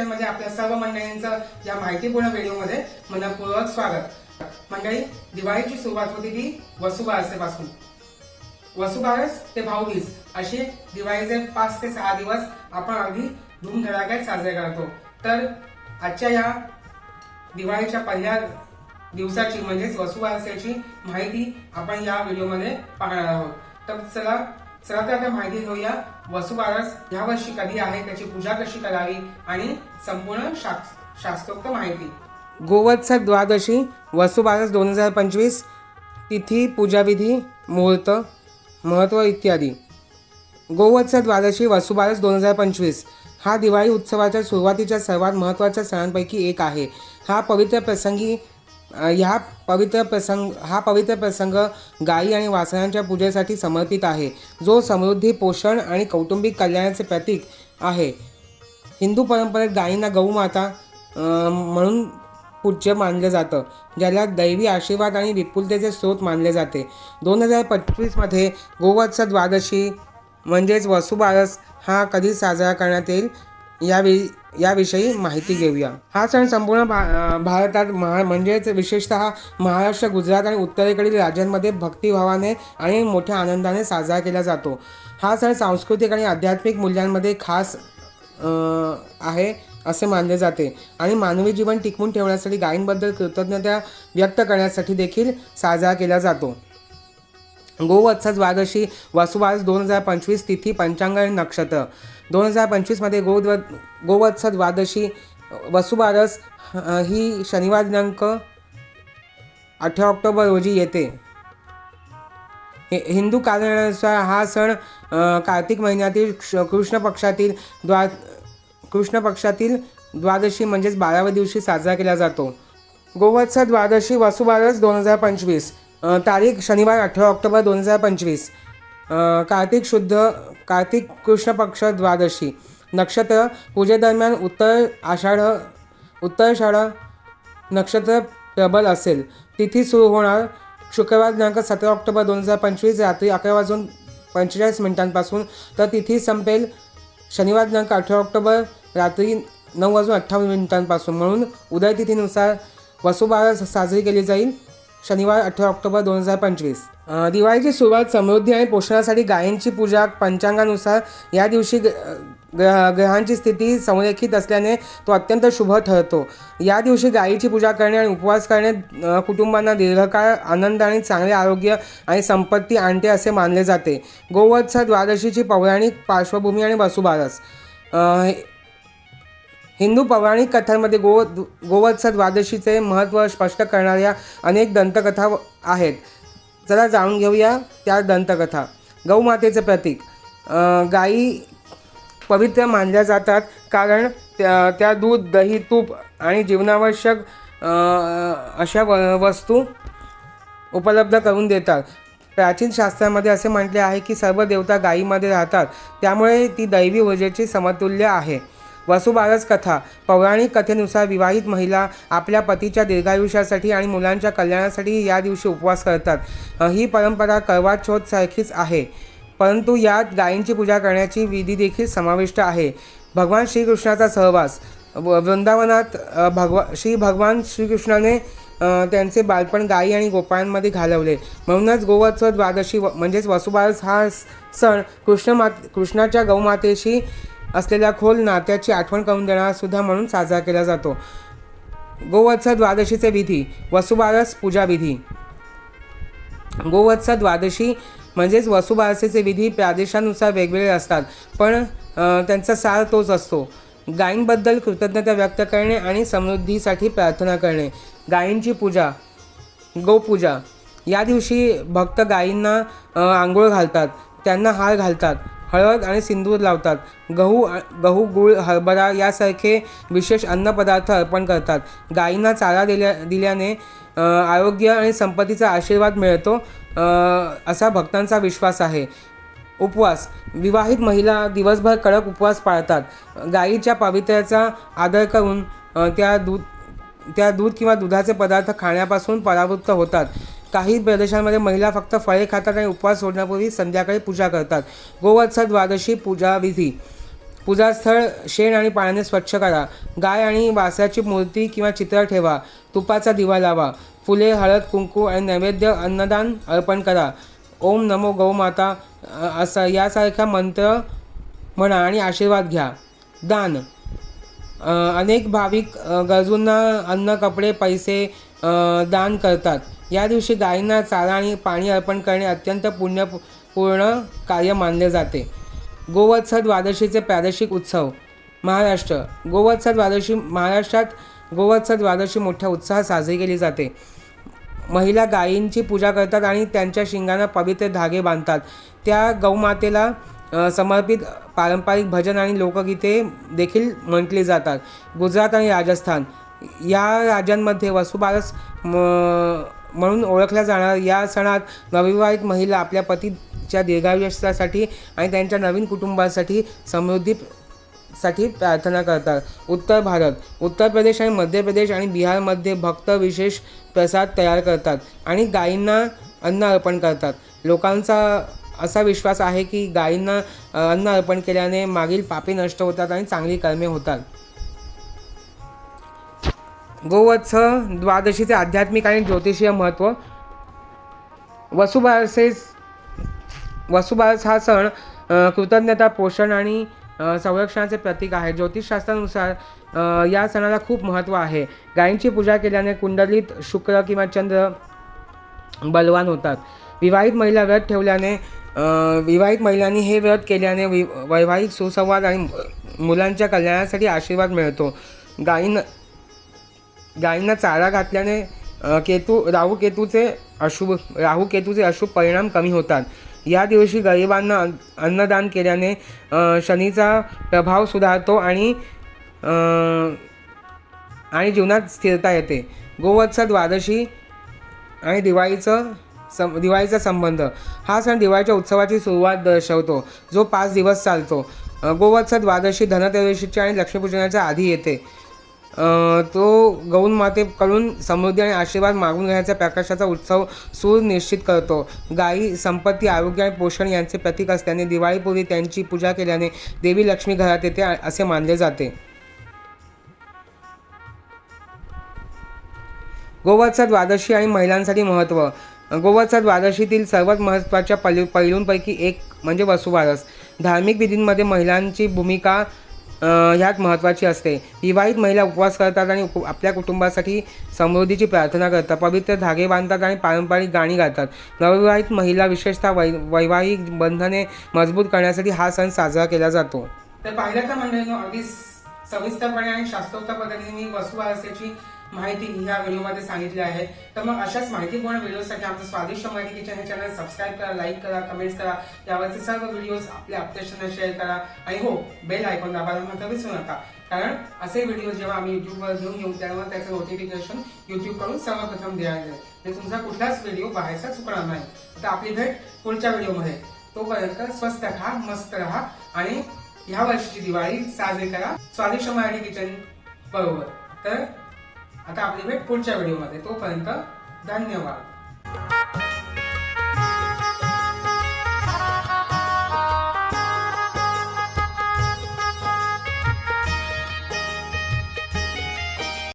किचनमध्ये आपल्या सर्व मंडळींचं या माहितीपूर्ण व्हिडिओमध्ये मनपूर्वक स्वागत. मंडळी दिवाळीची सुरुवात होती ती वसुबारसेपासून. वसुबारस ते भाऊबीज असे दिवाळीचे पाच ते सहा दिवस आपण अगदी धूमधडाक्यात साजरे करतो. तर आजच्या या दिवाळीच्या पहिल्या दिवसाची म्हणजेच वसुबारसेची माहिती आपण या व्हिडिओमध्ये पाहणार आहोत. तर चला चला तर आता माहिती घेऊया. वसुबारस ह्या वर्षी कधी आहे त्याची पूजा कशी करावी आणि संपूर्ण शास- शास्त्रोक्त माहिती. गोवत्स द्वादशी वसुबारस दोन हजार पंचवीस तिथी पूजाविधी मुहूर्त महत्त्व इत्यादी. गोवत्स द्वादशी वसुबारस दोन हजार पंचवीस हा दिवाळी उत्सवाच्या सुरुवातीच्या सर्वात महत्त्वाच्या सणांपैकी एक आहे. हा पवित्र प्रसंगी ह्या पवित्र प्रसंग हा पवित्र प्रसंग गायी आणि वासनांच्या पूजेसाठी समर्पित आहे. जो समृद्धी पोषण आणि कौटुंबिक कल्याणाचे प्रतीक आहे. हिंदू परंपरेत गायींना गौमाता म्हणून पूज्य मानलं जातं ज्याला दैवी आशीर्वाद आणि विपुलतेचे स्रोत मानले जाते. दोन हजार पंचवीसमध्ये गोवत्स द्वादशी म्हणजेच वसुबारस हा कधी साजरा करण्यात येईल? यावेळी याविषयी माहिती घेऊया. हा सण संपूर्ण भा भारतात महा म्हणजेच विशेषतः महाराष्ट्र गुजरात आणि उत्तरेकडील राज्यांमध्ये भक्तिभावाने आणि मोठ्या आनंदाने साजरा केला जातो. हा सण सांस्कृतिक आणि आध्यात्मिक मूल्यांमध्ये खास आहे असे मानले जाते आणि मानवी जीवन टिकवून ठेवण्यासाठी गायींबद्दल कृतज्ञता व्यक्त करण्यासाठी देखील साजरा केला जातो. गोवत्स द्वादशी वसुवास दोन हजार पंचवीस तिथी पंचांग आणि नक्षत्र. दोन हजार पंचवीसमध्ये गोव गोवत्स द्वादशी वसुबारस ही शनिवार दिनांक अठरा ऑक्टोबर रोजी येते. हिंदू कालनुसार हा सण कार्तिक महिन्यातील कृष्ण पक्षातील द्वा कृष्ण पक्षातील द्वादशी म्हणजेच बाराव्या दिवशी साजरा केला जातो. गोवत्स द्वादशी वसुबारस दोन हजार पंचवीस तारीख शनिवार अठरा ऑक्टोबर दोन हजार पंचवीस. कार्तिक शुद्ध कार्तिक कृष्ण पक्ष द्वादशी नक्षत्र पूजेदरम्यान उत्तर आषाढ उत्तराषाढ नक्षत्र प्रबल असेल. तिथी सुरू होणार शुक्रवार दिनांक सतरा ऑक्टोबर दोन हजार पंचवीस रात्री अकरा वाजून पंचेचाळीस मिनिटांपासून. तर तिथी संपेल शनिवार दिनांक अठरा ऑक्टोबर रात्री नऊ वाजून अठ्ठावन्न मिनिटांपासून. म्हणून उदय तिथीनुसार वसुबारस साजरी केली जाईल. शनिवार अठरा ऑक्टोबर दोन हजार पंचवीस. दिवाळीची सुरुवात समृद्धी आणि पोषणासाठी गायींची पूजा पंचांगानुसार या दिवशी ग- ग्रह ग्रहांची स्थिती संरेखित असल्याने तो अत्यंत शुभ ठरतो. या दिवशी गायीची पूजा करणे आणि उपवास करणे कुटुंबांना दीर्घकाळ आनंद आणि चांगले आरोग्य आणि संपत्ती आणते असे मानले जाते. गोवत्स द्वादशीची पौराणिक पार्श्वभूमी आणि वसुबारस. हिंदू पौराणिक कथांमध्ये गो गोवत्स द्वादशीचे महत्त्व स्पष्ट करणाऱ्या अनेक दंतकथा आहेत. चला जाणून घेऊया त्या दंतकथा. गौमातेचं प्रतीक. गाई गायी पवित्र मानल्या जातात कारण त्या त्या दूध दही तूप आणि जीवनावश्यक अशा व वस्तू उपलब्ध करून देतात. प्राचीन शास्त्रामध्ये असे म्हटले आहे की सर्व देवता गायीमध्ये राहतात. त्यामुळे ती दैवी ऊर्जेची समतुल्य आहे. वसुबारस कथा. पौराणिक कथेनुसार विवाहित महिला आपल्या पतीच्या दीर्घायुष्यासाठी आणि मुलांच्या कल्याणासाठी या दिवशी उपवास करतात. ही परंपरा करवा चौथसारखीच आहे. परंतु यात गायींची पूजा करण्याची विधी देखील समाविष्ट आहे. भगवान श्रीकृष्णाचा सहवास. व- वृंदावनात भगवा श्री भगवान श्रीकृष्णाने त्यांचे बालपण गायी आणि गोपाळांमध्ये घालवले. म्हणूनच गोवत्स द्वादशी व- म्हणजेच वसुबारस हा सण कृष्ण मात कृष्णाच्या गौमातेशी असलेल्या खोल नात्याची आठवण करून देणारा सुद्धा म्हणून साजरा केला जातो. गोवत्स द्वादशीचे विधी वसुबारस पूजा विधी. गोवत्स द्वादशी म्हणजेच वसुबारसेचे विधी प्रादेशानुसार वेगवेगळे असतात. पण त्यांचा सार तोच असतो. गायींबद्दल कृतज्ञता व्यक्त करणे आणि समृद्धीसाठी प्रार्थना करणे. गायींची पूजा गोपूजा. या दिवशी भक्त गायींना आंघोळ घालतात. त्यांना हार घालतात. हळद आणि सिंदूर लावतात. गहू गहू गूळ हरभरा यासारखे विशेष अन्नपदार्थ अर्पण करतात. गायींना चारा दिल्या दिल्याने आरोग्य आणि संपत्तीचा आशीर्वाद मिळतो असा भक्तांचा विश्वास आहे. उपवास. विवाहित महिला दिवसभर कडक उपवास पाळतात. गायीच्या पावित्र्याचा आदर करून त्या दूध त्या दूध किंवा दुधाचे पदार्थ खाण्यापासून परावृत्त होतात. काही प्रदेशांमध्ये महिला फक्त फळे खातात आणि उपवास सोडण्यापूर्वी संध्याकाळी पूजा करतात. गोवत्स द्वादशी पूजा विधी. पूजास्थळ शेण आणि पाण्याने स्वच्छ करा. गाय आणि वासाची मूर्ती किंवा चित्र ठेवा. तुपाचा दिवा लावा. फुले हळद कुंकू आणि नैवेद्य अन्नदान अर्पण करा. ओम नमो गौमाता असा यासारख्या मंत्र म्हणा आणि आशीर्वाद घ्या. दान. अनेक भाविक गरजूंना अन्न कपडे पैसे दान करतात. या दिवशी गायींना चारा आणि पाणी अर्पण करणे अत्यंत पुण्यपूर्ण कार्य मानले जाते. गोवत्स द्वादशीचे प्रादेशिक उत्सव महाराष्ट्र. गोवत्स द्वादशी महाराष्ट्रात गोवत्स द्वादशी मोठ्या उत्साहात साजरी केली जाते. महिला गायींची पूजा करतात आणि त्यांच्या शिंगांना पवित्र धागे बांधतात. त्या गौमातेला समर्पित पारंपरिक भजन आणि लोकगीते देखील म्हटली जातात. गुजरात आणि राजस्थान. या राज्यांमध्ये वसुबारस म- म्हणून ओळखल्या जाणार. या सणात नवविवाहित महिला आपल्या पतीच्या दीर्घायुष्यासाठी आणि त्यांच्या नवीन कुटुंबासाठी समृद्धी साठी प्रार्थना करतात. उत्तर भारत उत्तर प्रदेश आणि मध्य प्रदेश आणि बिहारमध्ये भक्त विशेष प्रसाद तयार करतात आणि गायींना अन्न अर्पण करतात. लोकांचा असा विश्वास आहे की गायींना अन्न अर्पण केल्याने मागील पापे नष्ट होतात आणि चांगली कर्मे होतात. गोवत्स द्वादशीचे आध्यात्मिक आणि ज्योतिषीय महत्त्व वसुबारसेस वसुबारस हा सण कृतज्ञता पोषण आणि संरक्षणाचे प्रतीक आहे. ज्योतिषशास्त्रानुसार या सणाला खूप महत्त्व आहे. गायींची पूजा केल्याने कुंडलीत शुक्र किंवा चंद्र बलवान होतात. विवाहित महिला व्रत ठेवल्याने विवाहित महिलांनी हे व्रत केल्याने वि वैवाहिक सुसंवाद आणि मुलांच्या कल्याणासाठी आशीर्वाद मिळतो. गायींना गायींना चारा घातल्याने केतू राहू केतूचे अशुभ राहू केतूचे अशुभ परिणाम कमी होतात. या दिवशी गरिबांना अन्नदान केल्याने शनीचा प्रभाव सुधारतो आणि आणि जीवनात स्थिरता येते. गोवत्स द्वादशी आणि दिवाळीचं सं दिवाळीचा संबंध. हा सण दिवाळीच्या उत्सवाची सुरुवात दर्शवतो जो पाच दिवस चालतो. गोवत्स द्वादशी धनत्रयोदशीच्या आणि लक्ष्मीपूजनाच्या आधी येते. तो गौण मातेकडून समृद्धी आणि आशीर्वाद मागून घेण्याचा प्रकाशाचा उत्सव सूर निश्चित करतो. गायी संपत्ती आरोग्य आणि पोषण यांचे प्रतीक असल्याने दिवाळीपूर्वी त्यांची पूजा केल्याने देवी लक्ष्मी घरात येते असे मानले जाते. गोवत्स द्वादशी आणि महिलांसाठी महत्त्व गोवत्स द्वादशीतील सर्वात महत्त्वाच्या पैलू पैलूंपैकी एक म्हणजे वसुबारस. धार्मिक विधींमध्ये महिलांची भूमिका ह्यात महत्त्वाची असते. विवाहित महिला उपवास करतात आणि उप- आपल्या कुटुंबासाठी समृद्धीची प्रार्थना करतात. पवित्र धागे बांधतात आणि पारंपरिक गाणी गातात. नवविवाहित महिला विशेषतः वै वैवाहिक बंधने मजबूत करण्यासाठी हा सण साजरा केला जातो. तर पाहिलं तर मंडळींनो अगदी सविस्तरपणे आणि शास्त्रोक्त पद्धतीने मी वसुबारसेची माहिती ह्या व्हिडिओमध्ये सांगितली आहे. तर मग अशाच माहितीपूर्ण व्हिडिओसाठी आमचं स्वादिष्ट माहिती किचन हे चॅनल सबस्क्राईब करा लाईक करा कमेंट्स करा. यावरचे सर्व व्हिडिओज आपल्या अपडेशनला शेअर करा. आणि हो बेल आयकॉन दाबायला मात्र विसरू नका. कारण असे व्हिडिओ जेव्हा आम्ही युट्यूबवर घेऊन येऊ तेव्हा त्याचं नोटिफिकेशन युट्यूबकडून सर्वप्रथम द्यायला जाईल म्हणजे तुमचा कुठलाच व्हिडिओ बाहेरचा चुकणार नाही. तर आपली भेट पुढच्या व्हिडिओमध्ये. तोपर्यंत स्वस्त राहा मस्त राहा आणि ह्या वर्षीची दिवाळी साजरी करा. स्वादिष्ट मराठी किचन बरोबर. तर आता आपली भेट पुढच्या व्हिडिओमध्ये. तोपर्यंत धन्यवाद.